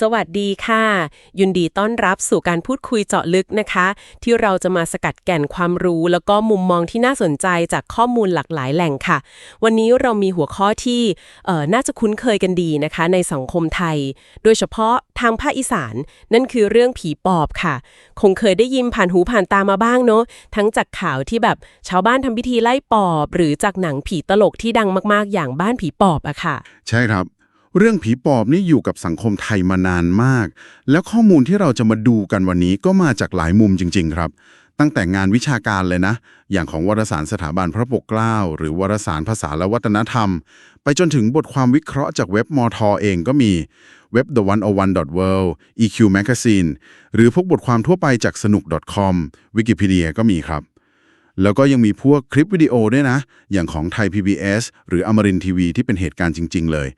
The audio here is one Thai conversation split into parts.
สวัสดีค่ะ ยินดีต้อนรับสู่การพูดคุยเจาะลึกนะคะ ที่เราจะมาสกัดแก่นความรู้แล้วก็มุมมองที่น่าสนใจจากข้อมูลหลากหลายแหล่งค่ะ วันนี้เรามีหัวข้อที่เอ่อน่าจะคุ้นเคยกันดีนะคะ ในสังคมไทย โดยเฉพาะทางภาคอีสาน นั่นคือเรื่องผีปอบค่ะ คงเคยได้ยินผ่านหูผ่านตามาบ้างเนอะทั้งจากข่าวที่แบบชาวบ้านทำพิธีไล่ปอบ หรือจากหนังผีตลกที่ดังมากๆ อย่างบ้านผีปอบอะค่ะ ใช่ครับ เรื่องผีปอบนี่อยู่กับสังคมไทยมานานมาก แล้วข้อมูลที่เราจะมาดูกันวันนี้ก็มาจากหลายมุมจริง ๆ ครับ ตั้งแต่งานวิชาการเลยนะ อย่างของวารสารสถาบันพระปกเกล้า หรือวารสารภาษาและวัฒนธรรม ไปจนถึงบทความวิเคราะห์จากเว็บมอทอเองก็มีเว็บ the 101 world EQ magazine หรือพวกบทความทั่วไปจากสนุก .com วิกิพีเดียก็มีครับ แล้วก็ยังมีพวกคลิปวิดีโอด้วยนะ อย่างของไทย PBS หรืออมรินทีวีที่เป็นเหตุการณ์จริง ๆ เลย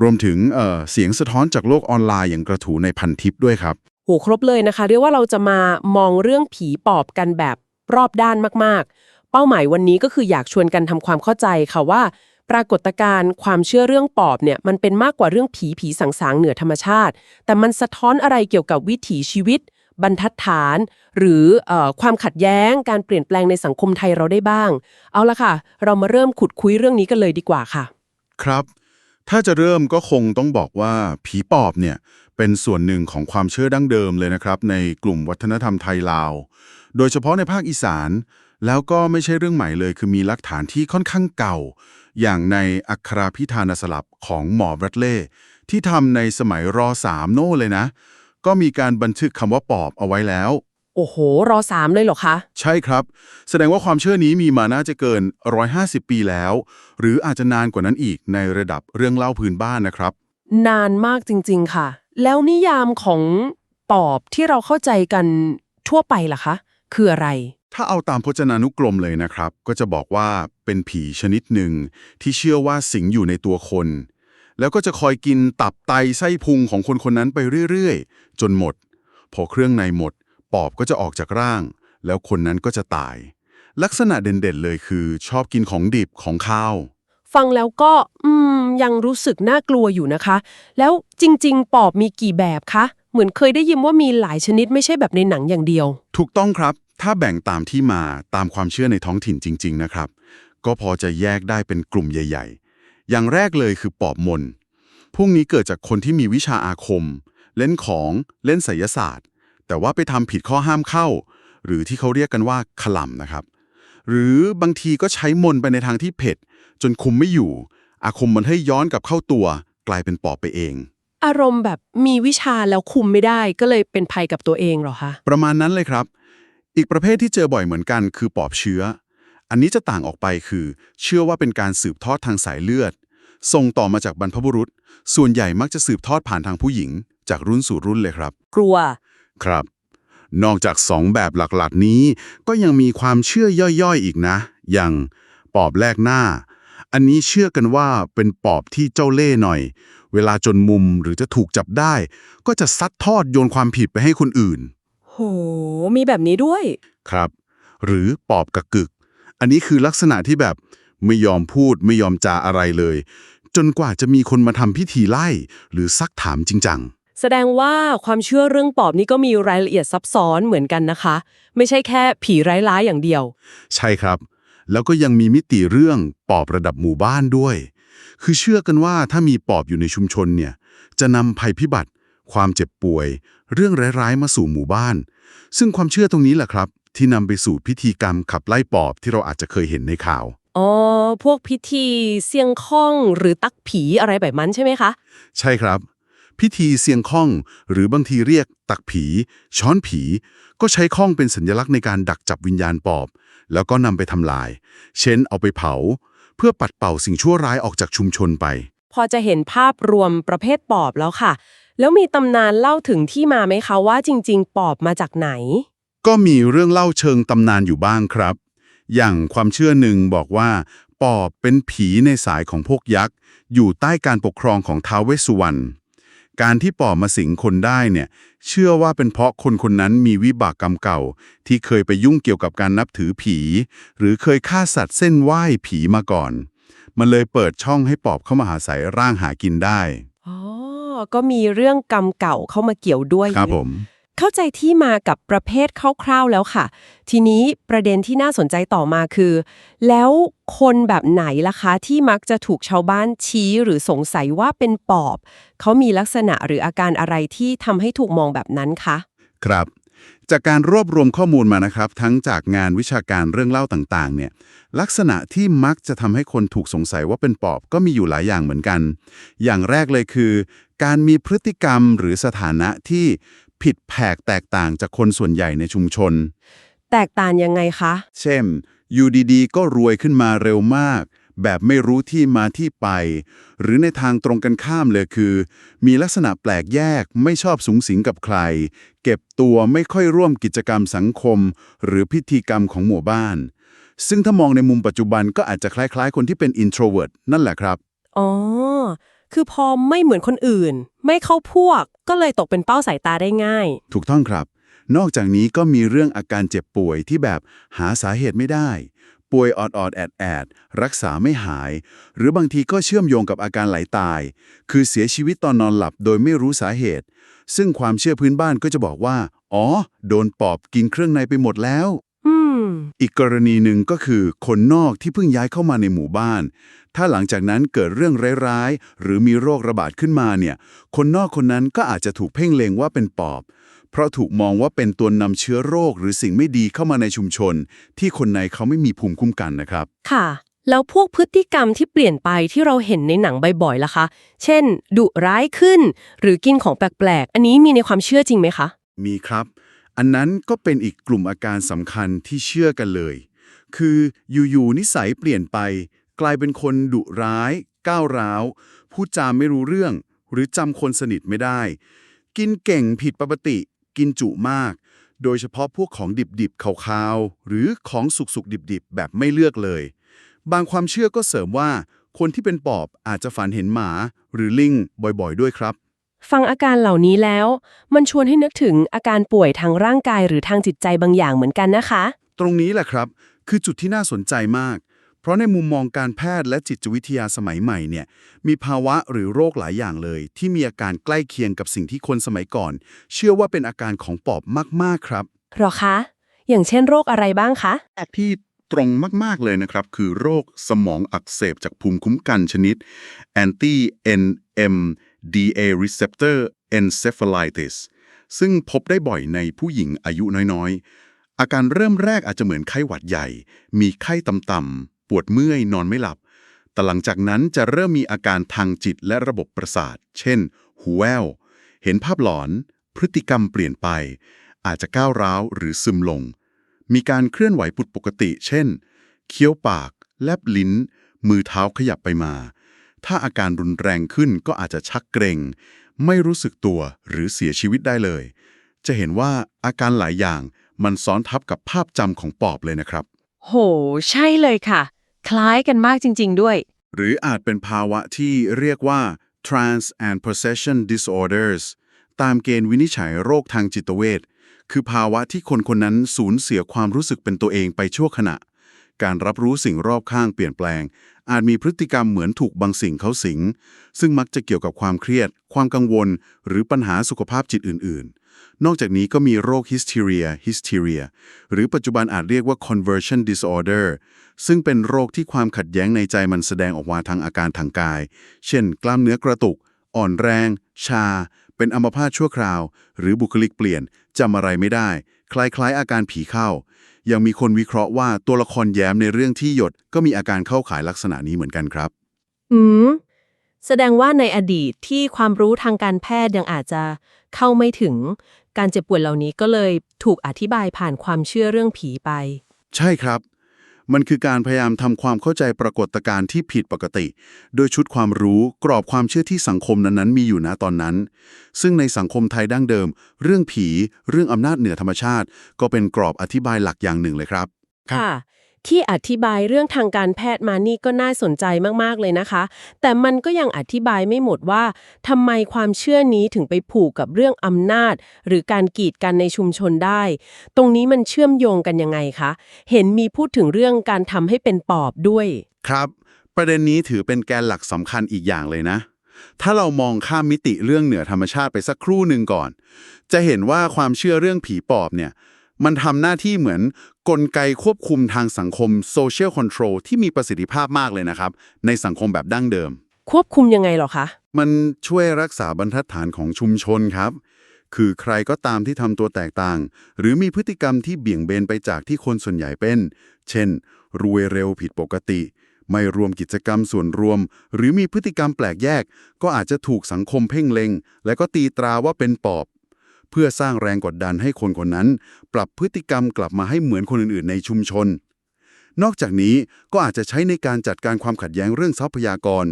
รวมถึงเอ่อเสียงสะท้อนจากโลกออนไลน์อย่างกระถูในพันทิปด้วยครับโหครบเลยนะคะ เรียกว่าเราจะมามองเรื่องผีปอบกันแบบรอบด้านมากๆ เป้าหมายวันนี้ก็คืออยากชวนกันทำความเข้าใจค่ะว่า ปรากฏการณ์ความเชื่อเรื่องปอบเนี่ยมันเป็นมากกว่าเรื่องผีผีสางๆเหนือธรรมชาติ แต่มันสะท้อนอะไรเกี่ยวกับวิถีชีวิต บรรทัดฐาน หรืออความขัดแย้งการเปลี่ยนแปลงในสังคมไทยเราได้บ้าง เอาละค่ะ เรามาเริ่มขุดคุยเรื่องนี้กันเลยดีกว่าค่ะ ครับ ถ้าจะเริ่มก็คงต้องบอกว่าผีปอบเนี่ยเป็นส่วนหนึ่งของความเชื่อดั้งเดิมเลยนะครับ ในกลุ่มวัฒนธรรมไทยลาว โดยเฉพาะในภาคอีสาน แล้วก็ไม่ใช่เรื่องใหม่เลย คือมีหลักฐานที่ค่อนข้างเก่า อย่างในอักขราพิธานสลับของหมอแบรดเล่ที่ทำในสมัยรสามโน่เลยนะ ก็มีการบันทึกคำว่าปอบเอาไว้แล้ว โอ้โห รอสามเลยเหรอคะ ใช่ครับ แสดงว่าความเชื่อนี้มีมาน่าจะเกิน 150 ปีแล้ว หรืออาจจะนานกว่านั้นอีกในระดับเรื่องเล่าพื้นบ้านนะครับ นานมากจริง ๆ ค่ะ แล้วนิยามของปอบที่เราเข้าใจกันทั่วไปล่ะคะ คืออะไร ถ้าเอาตามพจนานุกรมเลยนะครับ ก็จะบอกว่าเป็นผีชนิดหนึ่งที่เชื่อว่าสิงอยู่ในตัวคน แล้วก็จะคอยกินตับไตไส้พุงของคนคนนั้นไปเรื่อยๆ จนหมด พอเครื่องในหมด ปอบก็จะออกจากร่าง แล้วคนนั้นก็จะตาย ลักษณะเด่นๆเลยคือ ชอบกินของดิบของข้าว ฟังแล้วก็อืมยังรู้สึกน่ากลัวอยู่นะคะ แล้วจริง ๆ ปอบมีกี่แบบคะ เหมือนเคยได้ยินว่ามีหลายชนิดไม่ใช่แบบในหนังอย่างเดียว ถูกต้องครับ ถ้าแบ่งตามที่มาตามความเชื่อในท้องถิ่นจริง ๆ นะครับ ก็พอจะแยกได้เป็นกลุ่มใหญ่ๆ อย่างแรกเลยคือปอบมนพวกนี้เกิดจากคนที่มีวิชาอาคม เล่นของเล่นไสยศาสตร์ แต่ว่าไปทำผิดข้อห้ามเข้า หรือที่เขาเรียกกันว่าขลำนะครับ หรือบางทีก็ใช้มนต์ไปในทางที่เผ็ด จนคุมไม่อยู่ อาคมมันให้ย้อนกลับเข้าตัว กลายเป็นปอบไปเอง อารมณ์แบบมีวิชาแล้วคุมไม่ได้ก็เลยเป็นภัยกับตัวเองเหรอคะประมาณนั้นเลยครับ อีกประเภทที่เจอบ่อยเหมือนกันคือปอบเชื้อ อันนี้จะต่างออกไปคือ เชื่อว่าเป็นการสืบทอดทางสายเลือด ส่งต่อมาจากบรรพบุรุษ ส่วนใหญ่มักจะสืบทอดผ่านทางผู้หญิง จากรุ่นสู่รุ่นเลยครับ กลัว ครับ นอกจากสองแบบหลักๆนี้ ก็ยังมีความเชื่อย่อยๆอีกนะ อย่างปอบแลกหน้า อันนี้เชื่อกันว่าเป็นปอบที่เจ้าเล่ห์หน่อย เวลาจนมุมหรือจะถูกจับได้ ก็จะซัดทอดโยนความผิดไปให้คนอื่น โห มีแบบนี้ด้วย ครับ หรือปอบกระกึก อันนี้คือลักษณะที่แบบไม่ยอมพูดไม่ยอมจาอะไรเลย จนกว่าจะมีคนมาทำพิธีไล่ หรือซักถามจริงจังแสดงว่าความเชื่อเรื่องปอบนี่ก็มีรายละเอียดซับซ้อนเหมือนกันนะคะ ไม่ใช่แค่ผีร้ายๆอย่างเดียว ใช่ครับ แล้วก็ยังมีมิติเรื่องปอบระดับหมู่บ้านด้วย คือเชื่อกันว่าถ้ามีปอบอยู่ในชุมชนเนี่ย จะนำภัยพิบัติ ความเจ็บป่วย เรื่องร้ายๆมาสู่หมู่บ้าน ซึ่งความเชื่อตรงนี้แหละครับ ที่นำไปสู่พิธีกรรมขับไล่ปอบที่เราอาจจะเคยเห็นในข่าว อ๋อ พวกพิธีเสี่ยงข้องหรือตักผีอะไรแบบนั้นใช่ไหมคะ ใช่ครับ พิธีเสียงข้อง หรือบางทีเรียกตักผี ช้อนผี ก็ใช้ข้องเป็นสัญลักษณ์ในการดักจับวิญญาณปอบ แล้วก็นำไปทำลาย เช่นเอาไปเผา เพื่อปัดเป่าสิ่งชั่วร้ายออกจากชุมชนไป พอจะเห็นภาพรวมประเภทปอบแล้วค่ะ แล้วมีตำนานเล่าถึงที่มาไหมคะว่าจริง ๆ ปอบมาจากไหน ก็มีเรื่องเล่าเชิงตำนานอยู่บ้างครับ อย่างความเชื่อหนึ่งบอกว่า ปอบเป็นผีในสายของพวกยักษ์ อยู่ใต้การปกครองของท้าวเวสสุวรรณการที่ปอบมาสิงคนได้เนี่ย เชื่อว่าเป็นเพราะคนคนนั้นมีวิบากกรรมเก่า ที่เคยไปยุ่งเกี่ยวกับการนับถือผี หรือเคยฆ่าสัตว์เส้นไหว้ผีมาก่อน มันเลยเปิดช่องให้ปอบเข้ามาหาศัยร่างหากินได้อ๋อก็มีเรื่องกรรมเก่าเข้ามาเกี่ยวด้วยครับผม เข้าใจที่มากับประเภทคร่าวๆแล้วค่ะ ทีนี้ประเด็นที่น่าสนใจต่อมาคือ แล้วคนแบบไหนล่ะคะ ที่มักจะถูกชาวบ้านชี้หรือสงสัยว่าเป็นปอบ เขามีลักษณะหรืออาการอะไรที่ทำให้ถูกมองแบบนั้นคะครับ จากการรวบรวมข้อมูลมานะครับ ทั้งจากงานวิชาการเรื่องเล่าต่างๆ เนี่ย ลักษณะที่มักจะทำให้คนถูกสงสัยว่าเป็นปอบก็มีอยู่หลายอย่างเหมือนกัน อย่างแรกเลยคือ การมีพฤติกรรมหรือสถานะที่ ผิดแผกแตกต่างจากคนส่วนใหญ่ในชุมชน แตกต่างยังไงคะ เช่นอยู่ดีๆ ก็รวยขึ้นมาเร็วมาก แบบไม่รู้ที่มาที่ไป หรือในทางตรงกันข้ามเลยคือ มีลักษณะแปลกแยกไม่ชอบสูงสิงกับใคร เก็บตัวไม่ค่อยร่วมกิจกรรมสังคม หรือพิธีกรรมของหมู่บ้าน ซึ่งถ้ามองในมุมปัจจุบันก็อาจจะคล้ายๆ คนที่เป็น introvert นั่นแหละครับ อ๋อ คือพอไม่เหมือนคนอื่น ไม่เข้าพวก ก็เลยตกเป็นเป้าสายตาได้ง่าย ถูกต้องครับ นอกจากนี้ก็มีเรื่องอาการเจ็บป่วยที่แบบหาสาเหตุไม่ได้ ป่วยออดออดแอดแอดรักษาไม่หาย หรือบางทีก็เชื่อมโยงกับอาการไหลตาย คือเสียชีวิตตอนนอนหลับโดยไม่รู้สาเหตุ ซึ่งความเชื่อพื้นบ้านก็จะบอกว่า อ๋อ โดนปอบกินเครื่องในไปหมดแล้ว อืมอีกกรณีหนึ่งก็คือคนนอกที่เพิ่งย้ายเข้ามาในหมู่บ้าน ถ้าหลังจากนั้นเกิดเรื่องร้ายๆ หรือมีโรคระบาดขึ้นมาเนี่ย คนนอกคนนั้นก็อาจจะถูกเพ่งเล็งว่าเป็นปอบ เพราะถูกมองว่าเป็นตัวนำเชื้อโรคหรือสิ่งไม่ดีเข้ามาในชุมชน ที่คนในเขาไม่มีภูมิคุ้มกันนะครับ ค่ะ แล้วพวกพฤติกรรมที่เปลี่ยนไปที่เราเห็นในหนังบ่อยๆล่ะคะ เช่น ดุร้ายขึ้น หรือกินของแปลกๆ อันนี้มีในความเชื่อจริงไหมคะ มีครับ อันนั้นก็เป็นอีกกลุ่มอาการสำคัญที่เชื่อกันเลย คืออยู่ๆนิสัยเปลี่ยนไป กลายเป็นคนดุร้าย ก้าวร้าว พูดจาไม่รู้เรื่อง หรือจำคนสนิทไม่ได้ กินเก่งผิดปกติ กินจุมาก โดยเฉพาะพวกของดิบๆขาวๆ หรือของสุกๆ ดิบๆ แบบไม่เลือกเลย บางความเชื่อก็เสริมว่า คนที่เป็นปอบอาจจะฝันเห็นหมาหรือลิงบ่อยๆ ด้วยครับ ฟังอาการเหล่านี้แล้ว มันชวนให้นึกถึงอาการป่วยทางร่างกายหรือทางจิตใจบางอย่างเหมือนกันนะคะ ตรงนี้แหละครับ คือจุดที่น่าสนใจมาก เพราะในมุมมองการแพทย์และจิตวิทยาสมัยใหม่เนี่ย มีภาวะหรือโรคหลายอย่างเลย ที่มีอาการใกล้เคียงกับสิ่งที่คนสมัยก่อน เชื่อว่าเป็นอาการของปอบมากๆครับ หรอคะ อย่างเช่นโรคอะไรบ้างคะ ที่ตรงมาก ๆ เลยนะครับ คือโรคสมองอักเสบจากภูมิคุ้มกันชนิด anti D-A receptor encephalitis ซึ่งพบได้บ่อยในผู้หญิงอายุน้อยๆ อาการเริ่มแรกอาจจะเหมือนไข้หวัดใหญ่ มีไข้ต่ำๆ ปวดเมื่อย นอนไม่หลับ แต่หลังจากนั้นจะเริ่มมีอาการทางจิตและระบบประสาท เช่น หูแว่วเห็นภาพหลอน พฤติกรรมเปลี่ยนไป อาจจะก้าวร้าวหรือซึมลง มีการเคลื่อนไหวผิดปกติ เช่น เคี้ยวปาก แลบลิ้น มือเท้าขยับไปมา ถ้าอาการรุนแรงขึ้นก็อาจจะชักเกร็ง ไม่รู้สึกตัวหรือเสียชีวิตได้เลย จะเห็นว่าอาการหลายอย่างมันซ้อนทับกับภาพจำของปอบเลยนะครับ โห ใช่เลยค่ะ คล้ายกันมากจริง ๆ ด้วย หรืออาจเป็นภาวะที่เรียกว่า trance and possession disorders ตามเกณฑ์วินิจฉัยโรคทางจิตเวชคือภาวะที่คนคนนั้นสูญเสียความรู้สึกเป็นตัวเองไปชั่วขณะ การรับรู้สิ่งรอบข้างเปลี่ยนแปลง อาจมีพฤติกรรมเหมือนถูกบางสิ่งเขาสิง ซึ่งมักจะเกี่ยวกับความเครียด ความกังวล หรือปัญหาสุขภาพจิตอื่น ๆ นอกจากนี้ก็มีโรค hysteria hysteria หรือปัจจุบันอาจเรียกว่า conversion disorder ซึ่งเป็นโรคที่ความขัดแย้งในใจมันแสดงออกมาทางอาการทางกาย เช่น กล้ามเนื้อกระตุก อ่อนแรง ชา เป็นอัมพาตชั่วคราว หรือบุคลิกเปลี่ยนจำอะไรไม่ได้ คล้ายๆ อาการผีเข้า ยังมีคนวิเคราะห์ว่าตัวละครแย้มในเรื่องที่หยดก็มีอาการเข้าขายลักษณะนี้เหมือนกันครับ อืม แสดงว่าในอดีตที่ความรู้ทางการแพทย์ยังอาจจะเข้าไม่ถึง การเจ็บป่วยเหล่านี้ก็เลยถูกอธิบายผ่านความเชื่อเรื่องผีไป ใช่ครับ มันคือการพยายามทำความเข้าใจปรากฏการณ์ที่ผิดปกติ โดยชุดความรู้กรอบความเชื่อที่สังคมนั้นๆ มีอยู่นะตอนนั้น ซึ่งในสังคมไทยดั้งเดิม เรื่องผี เรื่องอำนาจเหนือธรรมชาติ ก็เป็นกรอบอธิบายหลักอย่างหนึ่งเลยครับครับค่ะ ที่อธิบายเรื่องทางการแพทย์มานี่ก็น่าสนใจมากๆเลยนะคะ แต่มันก็ยังอธิบายไม่หมดว่าทำไมความเชื่อนี้ถึงไปผูกกับเรื่องอำนาจ หรือการกีดกันในชุมชนได้ ตรงนี้มันเชื่อมโยงกันยังไงคะ เห็นมีพูดถึงเรื่องการทำให้เป็นปอบด้วย ครับ ประเด็นนี้ถือเป็นแกนหลักสำคัญอีกอย่างเลยนะถ้าเรามองข้ามมิติเรื่องเหนือธรรมชาติไปสักครู่หนึ่งก่อน จะเห็นว่าความเชื่อเรื่องผีปอบเนี่ย มันทำหน้าที่เหมือนกลไกควบคุมทางสังคม social control ที่มีประสิทธิภาพมากเลยนะครับ ในสังคมแบบดั้งเดิม ควบคุมยังไงเหรอคะ มันช่วยรักษาบรรทัดฐานของชุมชนครับ คือใครก็ตามที่ทำตัวแตกต่าง หรือมีพฤติกรรมที่เบี่ยงเบนไปจากที่คนส่วนใหญ่เป็น เช่น รวยเร็วผิดปกติ ไม่รวมกิจกรรมส่วนรวม หรือมีพฤติกรรมแปลกแยก ก็อาจจะถูกสังคมเพ่งเล็ง และก็ตีตราว่าเป็นปอบ เพื่อสร้างแรงกดดันให้คนคนนั้น ปรับพฤติกรรมกลับมาให้เหมือนคนอื่นๆ ในชุมชน นอกจากนี้ก็อาจจะใช้ในการจัดการความขัดแย้งเรื่องทรัพยากร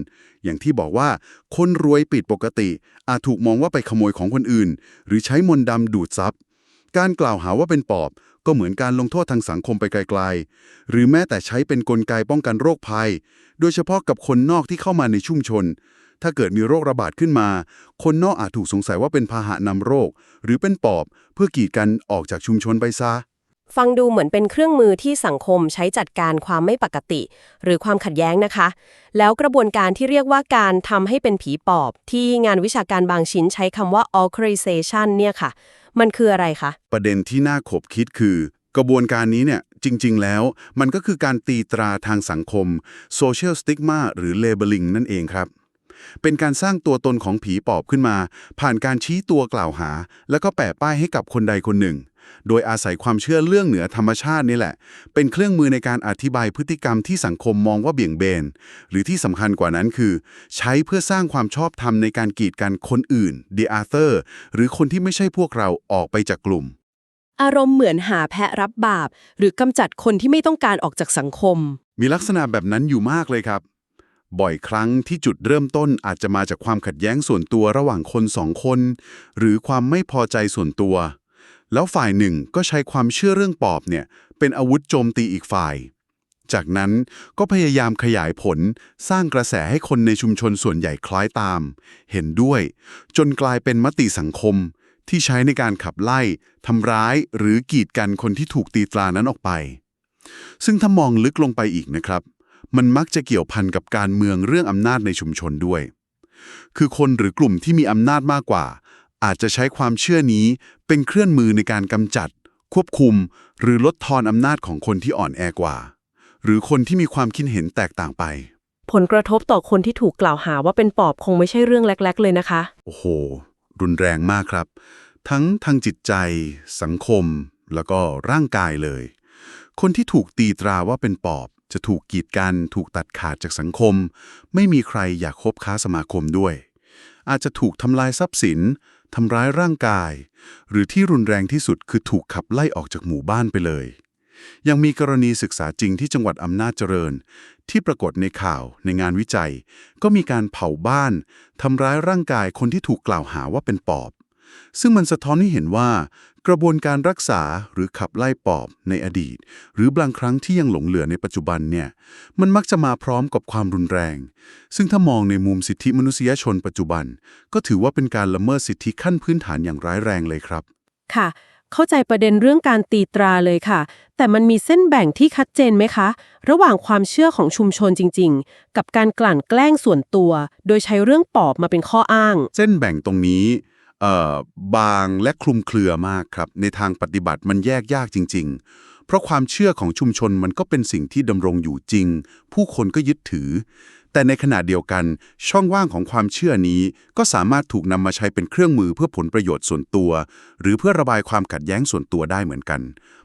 อย่างที่บอกว่า คนรวยปิดปกติ อาจถูกมองว่าไปขโมยของคนอื่น หรือใช้มนต์ดำดูดทรัพย์ การกล่าวหาว่าเป็นปอบก็เหมือนการลงโทษทางสังคมไปไกลๆ หรือแม้แต่ใช้เป็นกลไกป้องกันโรคภัย โดยเฉพาะกับคนนอกที่เข้ามาในชุมชน ถ้าเกิดมีโรคระบาดขึ้นมา คนนอกอาจถูกสงสัยว่าเป็นพาหะนำโรค หรือเป็นปอบเพื่อกีดกันออกจากชุมชนไปซะ ฟังดูเหมือนเป็นเครื่องมือที่สังคมใช้จัดการความไม่ปกติ หรือความขัดแย้งนะคะ แล้วกระบวนการที่เรียกว่าการทำให้เป็นผีปอบ ที่งานวิชาการบางชิ้นใช้คำว่า authorization เนี่ยค่ะ มันคืออะไรคะ ประเด็นที่น่าขบคิดคือ กระบวนการนี้เนี่ยจริง ๆ แล้วมันก็คือการตีตราทางสังคม social stigma หรือ labeling นั่นเองครับ เป็นการสร้างตัวตนของผีปอบขึ้นมา ผ่านการชี้ตัวกล่าวหา แล้วก็แปะป้ายให้กับคนใดคนหนึ่ง โดยอาศัยความเชื่อเรื่องเหนือธรรมชาตินี่แหละ เป็นเครื่องมือในการอธิบายพฤติกรรมที่สังคมมองว่าเบี่ยงเบน หรือที่สำคัญกว่านั้นคือ ใช้เพื่อสร้างความชอบธรรมในการกีดกันคนอื่น the other หรือคนที่ไม่ใช่พวกเราออกไปจากกลุ่ม อารมณ์เหมือนหาแพะรับบาป หรือกำจัดคนที่ไม่ต้องการออกจากสังคม มีลักษณะแบบนั้นอยู่มากเลยครับ บ่อยครั้งที่จุดเริ่มต้นอาจจะมาจากความขัดแย้งส่วนตัวระหว่างคนสองคน หรือความไม่พอใจส่วนตัว แล้วฝ่ายหนึ่งก็ใช้ความเชื่อเรื่องปอบเนี่ย เป็นอาวุธโจมตีอีกฝ่าย จากนั้นก็พยายามขยายผลสร้างกระแสให้คนในชุมชนส่วนใหญ่คล้อยตาม เห็นด้วย จนกลายเป็นมติสังคม ที่ใช้ในการขับไล่ทำร้าย หรือกีดกันคนที่ถูกตีตรานั้นออกไป ซึ่งถ้ามองลึกลงไปอีกนะครับ มันมักจะเกี่ยวพันกับการเมืองเรื่องอำนาจในชุมชนด้วย คือคนหรือกลุ่มที่มีอำนาจมากกว่า อาจจะใช้ความเชื่อนี้เป็นเครื่องมือในการกำจัด ควบคุม หรือลดทอนอำนาจของคนที่อ่อนแอกว่า หรือคนที่มีความคิดเห็นแตกต่างไป ผลกระทบต่อคนที่ถูกกล่าวหาว่าเป็นปอบคงไม่ใช่เรื่องเล็ก ๆ เลยนะคะ โอ้โห รุนแรงมากครับ ทั้งทางจิตใจ สังคม แล้วก็ร่างกายเลย คนที่ถูกตีตราว่าเป็นปอบ จะถูกกีดกัน ถูกตัดขาดจากสังคม ไม่มีใครอยากคบค้าสมาคมด้วย อาจจะถูกทำลายทรัพย์สินทำร้ายร่างกาย หรือที่รุนแรงที่สุดคือถูกขับไล่ออกจากหมู่บ้านไปเลย ยังมีกรณีศึกษาจริงที่จังหวัดอำนาจเจริญ ที่ปรากฏในข่าวในงานวิจัย ก็มีการเผาบ้านทำร้ายร่างกายคนที่ถูกกล่าวหาว่าเป็นปอบ ซึ่งมันสะท้อนให้เห็นว่า กระบวนการรักษาหรือขับไล่ปอบในอดีต หรือบางครั้งที่ยังหลงเหลือในปัจจุบันเนี่ยมันมักจะมาพร้อมกับความรุนแรง ซึ่งถ้ามองในมุมสิทธิมนุษยชนปัจจุบัน ก็ถือว่าเป็นการละเมิดสิทธิขั้นพื้นฐานอย่างร้ายแรงเลยครับ ค่ะ เข้าใจประเด็นเรื่องการตีตราเลยค่ะ แต่มันมีเส้นแบ่งที่ชัดเจนไหมคะ ระหว่างความเชื่อของชุมชนจริง ๆ กับการกลั่นแกล้งส่วนตัว โดยใช้เรื่องปอบมาเป็นข้ออ้าง เส้นแบ่งตรงนี้เอ่อ บางและคลุมเครือมากครับ ในทางปฏิบัติมันแยกยากจริง ๆ เพราะความเชื่อของชุมชนมันก็เป็นสิ่งที่ดำรงอยู่จริง ผู้คนก็ยึดถือ แต่ในขณะเดียวกัน ช่องว่างของความเชื่อนี้ก็สามารถถูกนำมาใช้เป็นเครื่องมือเพื่อผลประโยชน์ส่วนตัว หรือเพื่อระบายความขัดแย้งส่วนตัวได้เหมือนกัน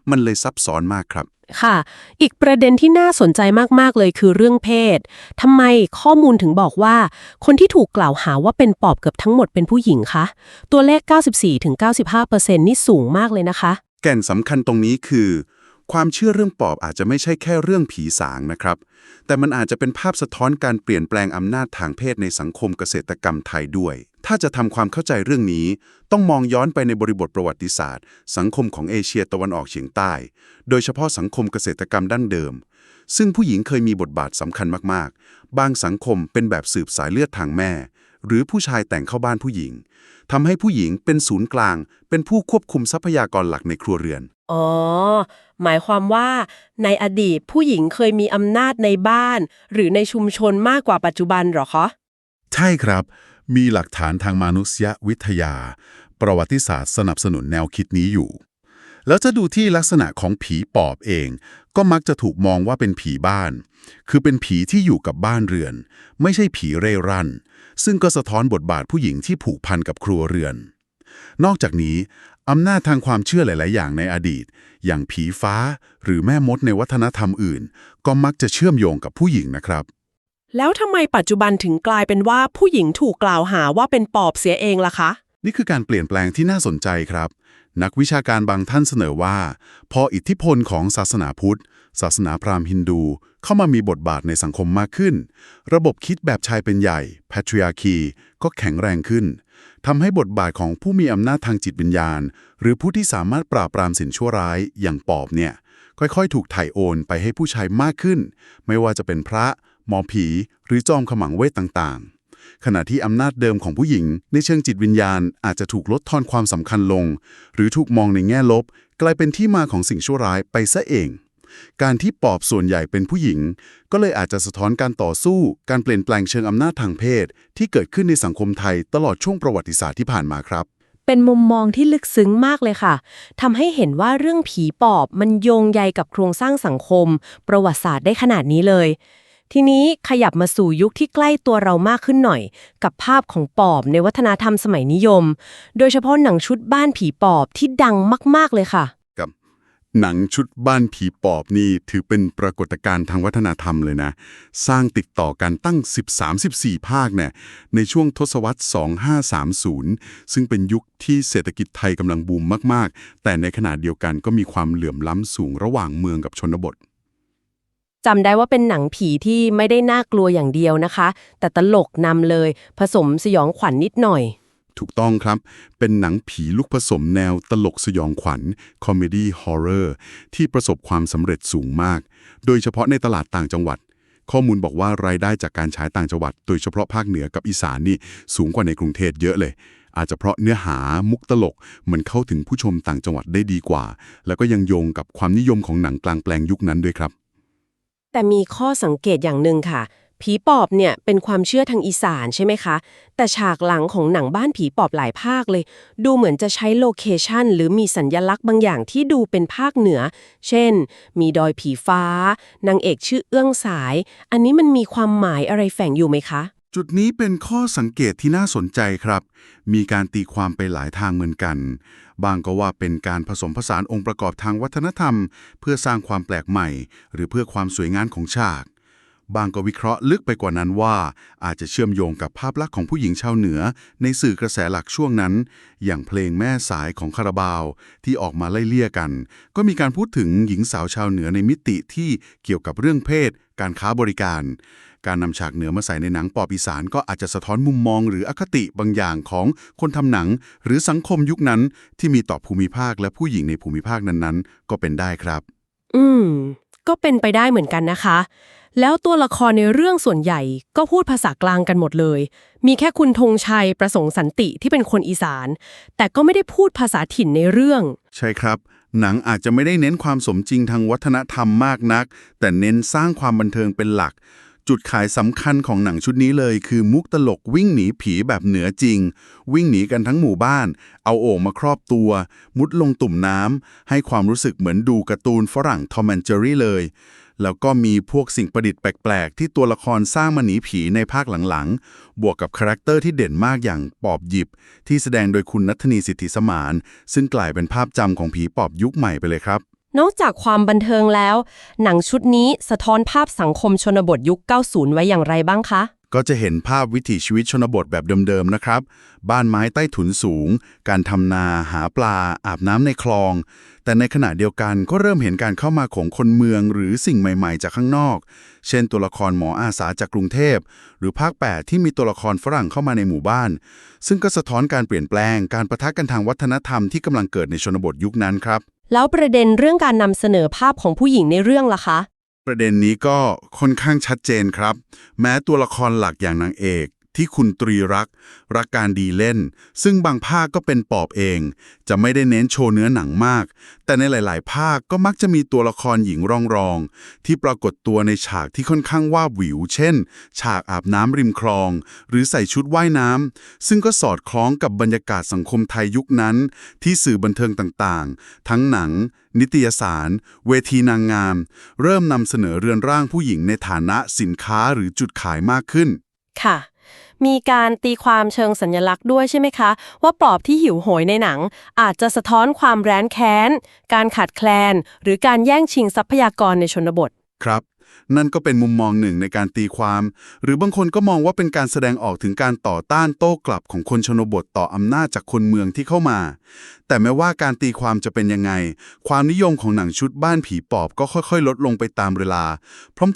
มันเลยซับซ้อนมากครับ ค่ะ อีกประเด็นที่น่าสนใจมาก ๆ เลยคือเรื่องเพศ ทำไมข้อมูลถึงบอกว่า คนที่ถูกกล่าวหาว่าเป็นปอบเกือบทั้งหมดเป็นผู้หญิงคะ ตัวเลข 94-95%นี่สูงมากเลยนะคะ แก่นสำคัญตรงนี้คือ ความเชื่อเรื่องปอบอาจจะไม่ใช่แค่เรื่องผีสางนะครับ แต่มันอาจจะเป็นภาพสะท้อนการเปลี่ยนแปลงอำนาจทางเพศในสังคมเกษตรกรรมไทยด้วย ถ้าจะทำความเข้าใจเรื่องนี้ ต้องมองย้อนไปในบริบทประวัติศาสตร์ สังคมของเอเชียตะวันออกเฉียงใต้ โดยเฉพาะสังคมเกษตรกรรมดั้งเดิม ซึ่งผู้หญิงเคยมีบทบาทสำคัญมากๆ บางสังคมเป็นแบบสืบสายเลือดทางแม่ หรือผู้ชายแต่งเข้าบ้านผู้หญิงทำให้ผู้หญิงเป็นศูนย์กลาง เป็นผู้ควบคุมทรัพยากรหลักในครัวเรือน อ๋อ หมายความว่า ในอดีตผู้หญิงเคยมีอำนาจในบ้าน หรือในชุมชนมากกว่าปัจจุบันเหรอคะ ใช่ครับ มีหลักฐานทางมนุษยวิทยา ประวัติศาสตร์สนับสนุนแนวคิดนี้อยู่ แล้วจะดูที่ลักษณะของผีปอบเอง ก็มักจะถูกมองว่าเป็นผีบ้าน คือเป็นผีที่อยู่กับบ้านเรือน ไม่ใช่ผีเร่ร่อนซึ่งก็สะท้อนบทบาทผู้หญิงที่ผูกพันกับครัวเรือน นอกจากนี้อำนาจทางความเชื่อหลาย ๆ อย่างในอดีต อย่างผีฟ้าหรือแม่มดในวัฒนธรรมอื่น ก็มักจะเชื่อมโยงกับผู้หญิงนะครับ แล้วทำไมปัจจุบันถึงกลายเป็นว่าผู้หญิงถูกกล่าวหาว่าเป็นปอบเสียเองล่ะคะ นี่คือการเปลี่ยนแปลงที่น่าสนใจครับ นักวิชาการบางท่านเสนอว่า พออิทธิพลของศาสนาพุทธ ศาสนาพราหมณ์ฮินดูเข้ามามีบทบาทในสังคมมากขึ้น ระบบคิดแบบชายเป็นใหญ่ patriarchy ก็แข็งแรงขึ้นทำให้บทบาทของผู้มีอำนาจทางจิตวิญญาณ หรือผู้ที่สามารถปราบปรามสิ่งชั่วร้ายอย่างปอบเนี่ย ค่อยๆ ถูกถ่ายโอนไปให้ผู้ชายมากขึ้น ไม่ว่าจะเป็นพระ หมอผี หรือจอมขมังเวทต่างๆ ขณะที่อำนาจเดิมของผู้หญิง ในเชิงจิตวิญญาณอาจจะถูกลดทอนความสำคัญลง หรือถูกมองในแง่ลบ กลายเป็นที่มาของสิ่งชั่วร้ายไปซะเอง การที่ปอบส่วนใหญ่เป็นผู้หญิง ก็เลยอาจจะสะท้อนการต่อสู้ การเปลี่ยนแปลงเชิงอำนาจทางเพศ ที่เกิดขึ้นในสังคมไทยตลอดช่วงประวัติศาสตร์ที่ผ่านมาครับเป็นมุมมองที่ลึกซึ้งมากเลยค่ะ ทำให้เห็นว่าเรื่องผีปอบมันโยงใยกับโครงสร้างสังคม ประวัติศาสตร์ได้ขนาดนี้เลย ทีนี้ขยับมาสู่ยุคที่ใกล้ตัวเรามากขึ้นหน่อย กับภาพของปอบในวัฒนธรรมสมัยนิยม โดยเฉพาะหนังชุดบ้านผีปอบที่ดังมาก ๆเลยค่ะกับหนังชุดบ้านผีปอบนี่ถือเป็นปรากฏการณ์ทางวัฒนธรรมเลยนะ สร้างติดต่อกันตั้ง 13-14 ภาคเนี่ยในช่วงทศวรรษ 2530 ซึ่งเป็นยุคที่เศรษฐกิจไทยกำลังบูมมาก ๆ แต่ในขณะเดียวกันก็มีความเหลื่อมล้ำสูงระหว่างเมืองกับชนบท จำได้ว่าเป็นหนังผีที่ไม่ได้น่ากลัวอย่างเดียวนะคะ แต่ตลกนำเลย ผสมสยองขวัญนนิดหน่อย ถูกต้องครับ เป็นหนังผีลูกผสมแนวตลกสยองขวัญคอมเมดี้ฮอร์เรอร์ที่ประสบความสำเร็จสูงมาก โดยเฉพาะในตลาดต่างจังหวัด ข้อมูลบอกว่ารายได้จากการฉายต่างจังหวัด โดยเฉพาะภาคเหนือกับอีสานนี่สูงกว่าในกรุงเทพเยอะเลยอาจจะเพราะเนื้อหามุกตลก มันเข้าถึงผู้ชมต่างจังหวัดได้ดีกว่า แล้วก็ยังโยงกับความนิยมของหนังกลางแปลงยุคนั้นด้วยครับ แต่มีข้อสังเกตอย่างหนึ่งค่ะ ผีปอบเนี่ยเป็นความเชื่อทางอีสานใช่ไหมคะ แต่ฉากหลังของหนังบ้านผีปอบหลายภาคเลย ดูเหมือนจะใช้โลเคชันหรือมีสัญญลักษณ์บางอย่างที่ดูเป็นภาคเหนือ เช่น มีดอยผีฟ้านางเอกชื่อเอื้องสาย อันนี้มันมีความหมายอะไรแฝงอยู่ไหมคะ จุดนี้เป็นข้อสังเกตที่น่าสนใจครับ มีการตีความไปหลายทางเหมือนกัน บางก็ว่าเป็นการผสมผสานองค์ประกอบทางวัฒนธรรม เพื่อสร้างความแปลกใหม่ หรือเพื่อความสวยงามของฉาก บางก็วิเคราะห์ลึกไปกว่านั้นว่า อาจจะเชื่อมโยงกับภาพลักษณ์ของผู้หญิงชาวเหนือ ในสื่อกระแสหลักช่วงนั้น อย่างเพลงแม่สายของคาราบาวที่ออกมาไล่เลี่ยกัน ก็มีการพูดถึงหญิงสาวชาวเหนือในมิติที่เกี่ยวกับเรื่องเพศ การค้าบริการ การนำฉากเหนือมาใส่ในหนังปอบอีสานก็อาจจะสะท้อนมุมมองหรืออคติบางอย่างของคนทำหนัง หรือสังคมยุคนั้นที่มีต่อภูมิภาคและผู้หญิงในภูมิภาคนั้นๆ ก็เป็นได้ครับ อืม ก็เป็นไปได้เหมือนกันนะคะ แล้วตัวละครในเรื่องส่วนใหญ่ก็พูดภาษากลางกันหมดเลย มีแค่คุณธงชัยประสงค์สันติที่เป็นคนอีสาน แต่ก็ไม่ได้พูดภาษาถิ่นในเรื่อง ใช่ครับหนังอาจจะไม่ได้เน้นความสมจริงทางวัฒนธรรมมากนัก แต่เน้นสร้างความบันเทิงเป็นหลัก จุดขายสำคัญของหนังชุดนี้เลย คือมุกตลกวิ่งหนีผีแบบเหนือจริง วิ่งหนีกันทั้งหมู่บ้าน เอาโอ่งมาครอบตัว มุดลงตุ่มน้ำให้ความรู้สึกเหมือนดูการ์ตูนฝรั่งทอมแอนเจอรี่เลย แล้วก็มีพวกสิ่งประดิษฐ์แปลก ๆ ที่ตัวละครสร้างมาหนีผีในภาคหลัง ๆ บวกกับคาแรคเตอร์ที่เด่นมากอย่างปอบหยิบ ที่แสดงโดยคุณนัทนีสิทธิสมาน ซึ่งกลายเป็นภาพจำของผีปอบยุคใหม่ไปเลยครับ นอกจากความบันเทิงแล้ว หนังชุดนี้สะท้อนภาพสังคมชนบทยุค 90 ไว้อย่างไรบ้างคะ ก็จะเห็นภาพวิถีชีวิตชนบทแบบเดิมๆนะครับ บ้านไม้ใต้ถุนสูง การทำนาหาปลา อาบน้ำในคลอง แต่ในขณะเดียวกันก็เริ่มเห็นการเข้ามาของคนเมืองหรือสิ่งใหม่ๆ จากข้างนอก เช่น ตัวละครหมออาสาจากกรุงเทพ หรือภาค 8 ที่มีตัวละครฝรั่งเข้ามาในหมู่บ้าน ซึ่งก็สะท้อนการเปลี่ยนแปลง การประทะกันทางวัฒนธรรมที่กำลังเกิดในชนบทยุคนั้นครับ แล้วประเด็นเรื่องการนำเสนอภาพของผู้หญิงในเรื่องล่ะคะ ประเด็นนี้ก็ค่อนข้างชัดเจนครับ แม้ตัวละครหลักอย่างนางเอก ที่คุณตรีรัก รักการดีเล่น ซึ่งบางภาคก็เป็นปอบเอง จะไม่ได้เน้นโชว์เนื้อหนังมาก แต่ในหลาย ๆ ภาคก็มักจะมีตัวละครหญิงรองรองๆที่ปรากฏตัวในฉากที่ค่อนข้างว่าหวิว เช่น ฉากอาบน้ำริมคลอง หรือใส่ชุดว่ายน้ำซึ่งก็สอดคล้องกับบรรยากาศสังคมไทยยุคนั้น ที่สื่อบันเทิงต่าง ๆ ทั้งหนัง นิตยสาร เวทีนางงาม เริ่มนำเสนอเรือนร่างผู้หญิงในฐานะสินค้าหรือจุดขายมากขึ้น ค่ะ มีการตีความเชิงสัญลักษณ์ด้วยใช่ไหมคะ ว่าปลอบที่หิวโหยในหนัง อาจจะสะท้อนความแร้นแค้น การขาดแคลน หรือการแย่งชิงทรัพยากรในชนบท ครับ นั่นก็เป็นมุมมองหนึ่งในการตีความ หรือบางคนก็มองว่าเป็นการแสดงออกถึงการต่อต้านโต้กลับของคนชนบทต่ออำนาจจากคนเมืองที่เข้ามา แต่แม้ว่าการตีความจะเป็นยังไง ความนิยมของหนังชุดบ้านผีปอบก็ค่อยๆ ลดลงไปตามเวลา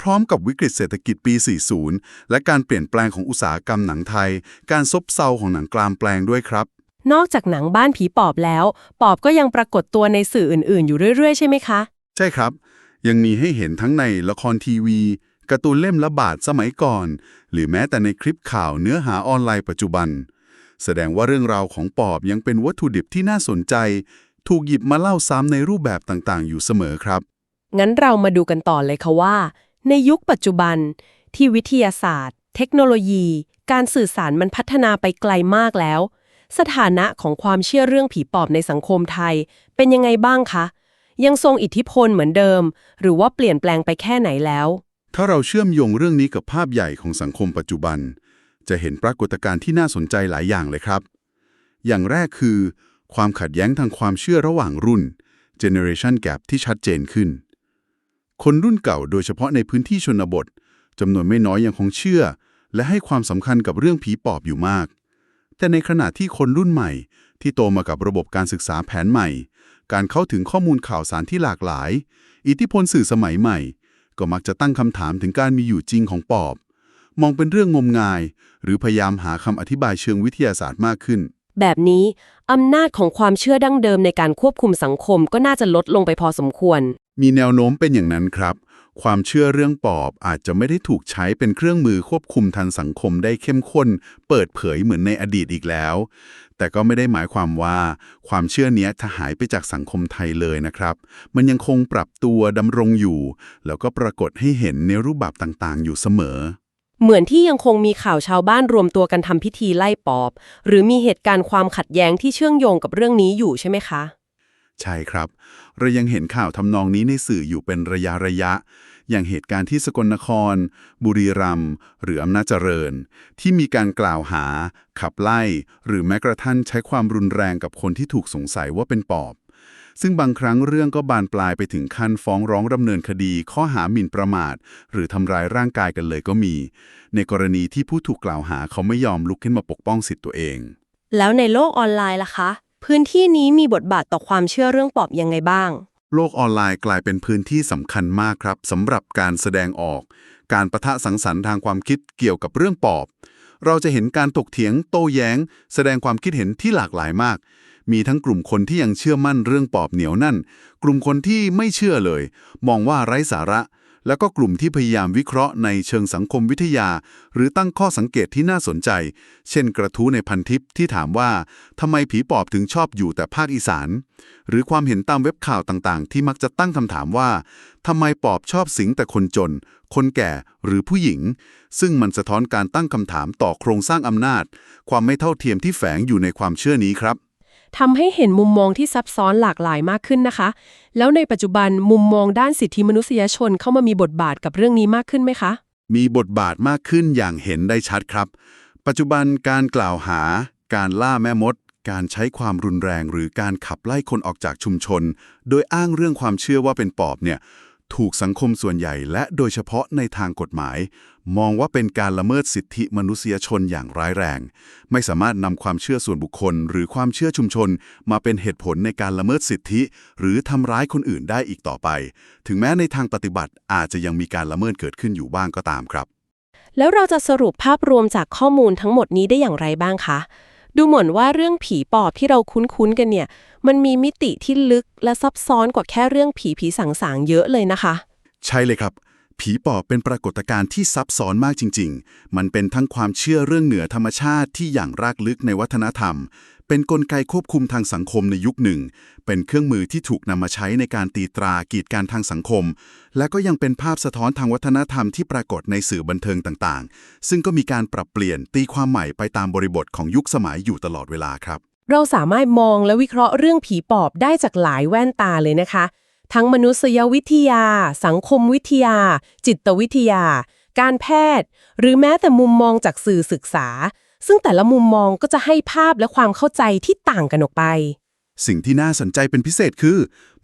พร้อมๆ กับวิกฤตเศรษฐกิจปี 40 และการเปลี่ยนแปลงของอุตสาหกรรมหนังไทย การซบเซาของหนังกลามแปลงด้วยครับนอกจากหนังบ้านผีปอบแล้ว ปอบก็ยังปรากฏตัวในสื่ออื่น ๆ อยู่เรื่อย ๆ ใช่ไหมคะ ใช่ครับ ยังมีให้เห็นทั้งในละครทีวีการ์ตูนเล่มละบาทสมัยก่อน หรือแม้แต่ในคลิปข่าวเนื้อหาออนไลน์ปัจจุบัน แสดงว่าเรื่องราวของปอบยังเป็นวัตถุดิบที่น่าสนใจ ถูกหยิบมาเล่าซ้ำในรูปแบบต่างๆ อยู่เสมอครับ งั้นเรามาดูกันต่อเลยค่ะว่า ในยุคปัจจุบัน ที่วิทยาศาสตร์ เทคโนโลยี การสื่อสารมันพัฒนาไปไกลมากแล้ว สถานะของความเชื่อเรื่องผีปอบในสังคมไทย เป็นยังไงบ้างคะ ยังทรงอิทธิพลเหมือนเดิม หรือว่าเปลี่ยนแปลงไปแค่ไหนแล้ว ถ้าเราเชื่อมโยงเรื่องนี้กับภาพใหญ่ของสังคมปัจจุบัน จะเห็นปรากฏการณ์ที่น่าสนใจหลายอย่างเลยครับ อย่างแรกคือ ความขัดแย้งทางความเชื่อระหว่างรุ่น generation gap ที่ชัดเจนขึ้น คนรุ่นเก่าโดยเฉพาะในพื้นที่ชนบทจำนวนไม่น้อยยังคงเชื่อ และให้ความสำคัญกับเรื่องผีปอบอยู่มาก แต่ในขณะที่คนรุ่นใหม่ ที่โตมากับระบบการศึกษาแผนใหม่ การเข้าถึงข้อมูลข่าวสารที่หลากหลาย อิทธิพลสื่อสมัยใหม่ ก็มักจะตั้งคำถามถึงการมีอยู่จริงของปอบ มองเป็นเรื่องงมงาย หรือพยายามหาคำอธิบายเชิงวิทยาศาสตร์มากขึ้น แบบนี้ อำนาจของความเชื่อดั้งเดิมในการควบคุมสังคมก็น่าจะลดลงไปพอสมควร มีแนวโน้มเป็นอย่างนั้นครับ ความเชื่อเรื่องปอบอาจจะไม่ได้ถูกใช้เป็นเครื่องมือควบคุมทันสังคมได้เข้มข้น เปิดเผยเหมือนในอดีตอีกแล้ว แต่ก็ไม่ได้หมายความว่าความเชื่อเนี้ยจะหายไปจากสังคมไทยเลยนะครับ มันยังคงปรับตัวดำรงอยู่ แล้วก็ปรากฏให้เห็นในรูปแบบต่างๆ อยู่เสมอ เหมือนที่ยังคงมีข่าวชาวบ้านรวมตัวกันทำพิธีไล่ปอบ หรือมีเหตุการณ์ความขัดแย้งที่เชื่อมโยงกับเรื่องนี้อยู่ใช่ไหมคะ ใช่ครับ เรายังเห็นข่าวทำนองนี้ในสื่ออยู่เป็นระยะระยะ อย่างเหตุการณ์ที่สกลนคร บุรีรัมย์หรืออำนาจเจริญ ที่มีการกล่าวหา ขับไล่ หรือแม้กระทั่งใช้ความรุนแรงกับคนที่ถูกสงสัยว่าเป็นปอบ ซึ่งบางครั้งเรื่องก็บานปลายไปถึงขั้นฟ้องร้องดำเนินคดี ข้อหาหมิ่นประมาท หรือทำร้ายร่างกายกันเลยก็มี ในกรณีที่ผู้ถูกกล่าวหาเขาไม่ยอมลุกขึ้นมาปกป้องสิทธิ์ตัวเอง แล้วในโลกออนไลน์ล่ะคะ พื้นที่นี้มีบทบาทต่อความเชื่อเรื่องปอบยังไงบ้าง โลกออนไลน์กลายเป็นพื้นที่สำคัญมากครับสำหรับการแสดงออก การประทะสังสรรค์ทางความคิดเกี่ยวกับเรื่องปอบ เราจะเห็นการถกเถียงโต้แย้ง แสดงความคิดเห็นที่หลากหลายมาก มีทั้งกลุ่มคนที่ยังเชื่อมั่นเรื่องปอบเหนียวนั่น กลุ่มคนที่ไม่เชื่อเลย มองว่าไร้สาระ แล้วก็กลุ่มที่พยายามวิเคราะห์ในเชิงสังคมวิทยา หรือตั้งข้อสังเกตที่น่าสนใจ เช่นกระทู้ในพันทิปที่ถามว่าทำไมผีปอบถึงชอบอยู่แต่ภาคอีสาน หรือความเห็นตามเว็บข่าวต่างๆ ที่มักจะตั้งคำถามว่าทำไมปอบชอบสิงแต่คนจน คนแก่หรือผู้หญิง ซึ่งมันสะท้อนการตั้งคำถามต่อโครงสร้างอำนาจ ความไม่เท่าเทียมที่แฝงอยู่ในความเชื่อนี้ครับ ทำให้เห็นมุมมองที่ซับซ้อนหลากหลายมากขึ้นนะคะ แล้วในปัจจุบันมุมมองด้านสิทธิมนุษยชนเข้ามามีบทบาทกับเรื่องนี้มากขึ้นไหมคะ มีบทบาทมากขึ้นอย่างเห็นได้ชัดครับ ปัจจุบันการกล่าวหา การล่าแม่มด การใช้ความรุนแรง หรือการขับไล่คนออกจากชุมชน โดยอ้างเรื่องความเชื่อว่าเป็นปอบเนี่ย ถูกสังคมส่วนใหญ่และโดยเฉพาะในทางกฎหมาย มองว่าเป็นการละเมิดสิทธิมนุษยชนอย่างร้ายแรง ไม่สามารถนำความเชื่อส่วนบุคคล หรือความเชื่อชุมชน มาเป็นเหตุผลในการละเมิดสิทธิ หรือทำร้ายคนอื่นได้อีกต่อไป ถึงแม้ในทางปฏิบัติอาจจะยังมีการละเมิดเกิดขึ้นอยู่บ้างก็ตามครับ แล้วเราจะสรุปภาพรวมจากข้อมูลทั้งหมดนี้ได้อย่างไรบ้างคะ ดูเหมือนว่าเรื่องผีปอบที่เราคุ้นๆกันเนี่ย มันมีมิติที่ลึกและซับซ้อนกว่าแค่เรื่องผีผีสางๆเยอะเลยนะคะ ใช่เลยครับ ผีปอบเป็นปรากฏการณ์ที่ซับซ้อนมากจริง ๆ มันเป็นทั้งความเชื่อเรื่องเหนือธรรมชาติที่อย่างรากลึกในวัฒนธรรม เป็นนกลไกควบคุมทางสังคมในยุคหนึ่ง เป็นเครื่องมือที่ถูกนำมาใช้ในการตีตรากีดการทางสังคม และก็ยังเป็นภาพสะท้อนทางวัฒนธรรมที่ปรากฏในสื่อบันเทิงต่างๆ ซึ่งก็มีการปรับเปลี่ยนตีความใหม่ไปตามบริบทของยุคสมัยอยู่ตลอดเวลาครับ เราสามารถมองและวิเคราะห์เรื่องผีปอบได้จากหลายแว่นตาเลยนะคะ ทั้งมนุษยวิทยา สังคมวิทยา จิตวิทยา การแพทย์ หรือแม้แต่มุมมองจากสื่อศึกษา ซึ่งแต่ละมุมมองก็จะให้ภาพและความเข้าใจที่ต่างกันออกไป สิ่งที่น่าสนใจเป็นพิเศษคือ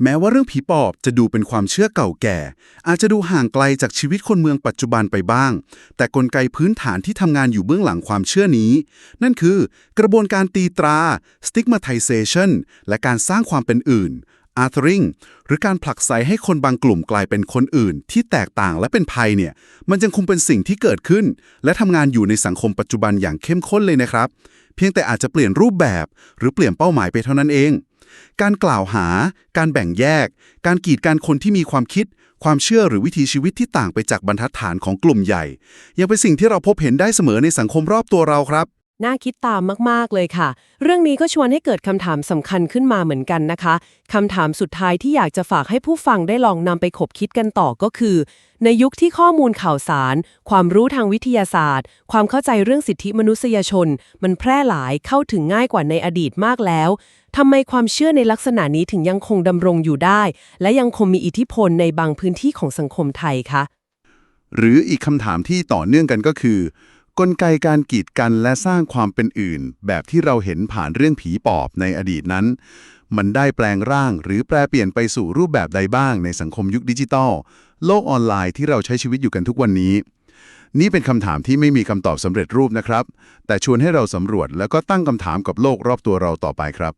แม้ว่าเรื่องผีปอบจะดูเป็นความเชื่อเก่าแก่ อาจจะดูห่างไกลจากชีวิตคนเมืองปัจจุบันไปบ้าง แต่กลไกพื้นฐานที่ทำงานอยู่เบื้องหลังความเชื่อนี้ นั่นคือกระบวนการตีตรา stigmatization และการสร้างความเป็นอื่น arthering หรือการผลักไสให้คนบางกลุ่มกลายเป็นคนอื่น ที่แตกต่างและเป็นภัยเนี่ย มันยังคงเป็นสิ่งที่เกิดขึ้น และทำงานอยู่ในสังคมปัจจุบันอย่างเข้มข้นเลยนะครับ เพียงแต่อาจจะเปลี่ยนรูปแบบ หรือเปลี่ยนเป้าหมายไปเท่านั้นเอง การกล่าวหา การแบ่งแยก การกีดการคนที่มีความคิด ความเชื่อหรือวิถีชีวิตที่ต่างไปจากบรรทัดฐานของกลุ่มใหญ่ ยังเป็นสิ่งที่เราพบเห็นได้เสมอในสังคมรอบตัวเราครับ น่าคิดตามมาก ๆ เลยค่ะ เรื่องนี้ก็ชวนให้เกิดคำถามสำคัญขึ้นมาเหมือนกันนะคะ คำถามสุดท้ายที่อยากจะฝากให้ผู้ฟังได้ลองนำไปขบคิดกันต่อก็คือ ในยุคที่ข้อมูลข่าวสาร ความรู้ทางวิทยาศาสตร์ ความเข้าใจเรื่องสิทธิมนุษยชน มันแพร่หลายเข้าถึงง่ายกว่าในอดีตมากแล้วทำไมความเชื่อในลักษณะนี้ถึงยังคงดำรงอยู่ได้ และยังคงมีอิทธิพลในบางพื้นที่ของสังคมไทยคะหรืออีกคำถามที่ต่อเนื่องกันก็คือ กลไกการกีดกันและสร้างความเป็นอื่น แบบที่เราเห็นผ่านเรื่องผีปอบในอดีตนั้น มันได้แปลงร่างหรือแปลเปลี่ยนไปสู่รูปแบบใดบ้างในสังคมยุคดิจิทัลโลกออนไลน์ที่เราใช้ชีวิตอยู่กันทุกวันนี้ นี่เป็นคำถามที่ไม่มีคำตอบสำเร็จรูปนะครับ แต่ชวนให้เราสำรวจแล้วก็ตั้งคำถามกับโลกรอบตัวเราต่อไปครับ